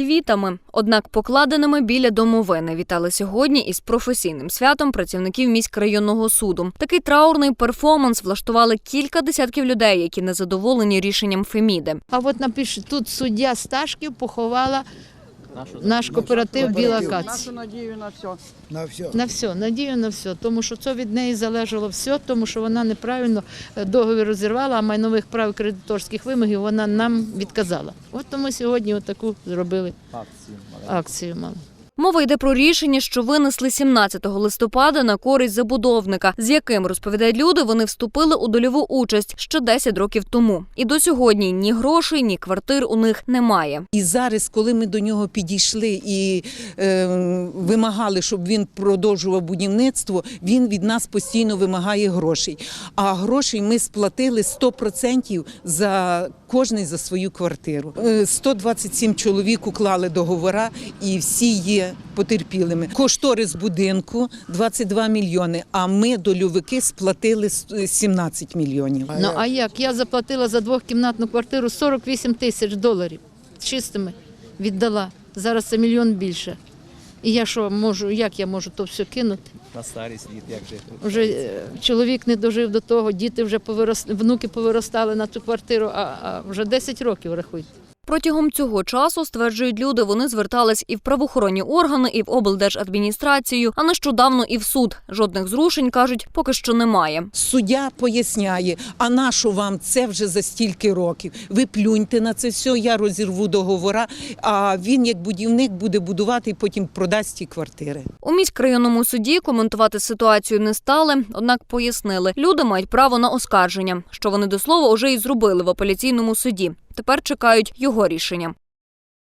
квітами. Однак покладеними біля домовини вітали сьогодні із професійним святом працівників міськрайонного суду. Такий траурний перформанс влаштували кілька десятків людей, які не задоволені рішенням Феміди. А от напише, тут суддя Сташків поховала наш кооператив Біла Каць. Нашу надію на все. На все. На все, надію на все, тому що це від неї залежало все, тому що вона неправильно е, договір розірвала, а майнових прав кредиторських вимогів вона нам відказала. От тому сьогодні отаку зробили акцію мали. Мова йде про рішення, що винесли 17 листопада на користь забудовника, з яким розповідають люди, вони вступили у дольову участь ще 10 років тому. І до сьогодні ні грошей, ні квартир у них немає. І зараз, коли ми до нього підійшли і е, вимагали, щоб він продовжував будівництво, він від нас постійно вимагає грошей. А грошей ми сплатили 100% за кожний за свою квартиру. Е, 127 чоловік уклали договора, і всі є потерпілими. Кошторис будинку 22 мільйони. А ми дольовики сплатили 17 мільйонів. Ну а як? Я заплатила за двохкімнатну квартиру 48 тисяч доларів чистими віддала. Зараз це мільйон більше. І я що можу, як я можу то все кинути? на старість літ, як жити. Вже е, чоловік не дожив до того, діти вже повиросли, внуки повиростали на цю квартиру, а, а вже 10 років рахуйте. Протягом цього часу, стверджують люди, вони звертались і в правоохоронні органи, і в облдержадміністрацію, а нещодавно і в суд. Жодних зрушень кажуть, поки що немає. Суддя поясняє, а на що вам це вже за стільки років? Ви плюньте на це все, я розірву договора, а він як будівник буде будувати і потім продасть ті квартири. У міськрайонному суді коментувати ситуацію не стали, однак пояснили, люди мають право на оскарження, що вони до слова уже і зробили в апеляційному суді. Тепер чекають його рішення.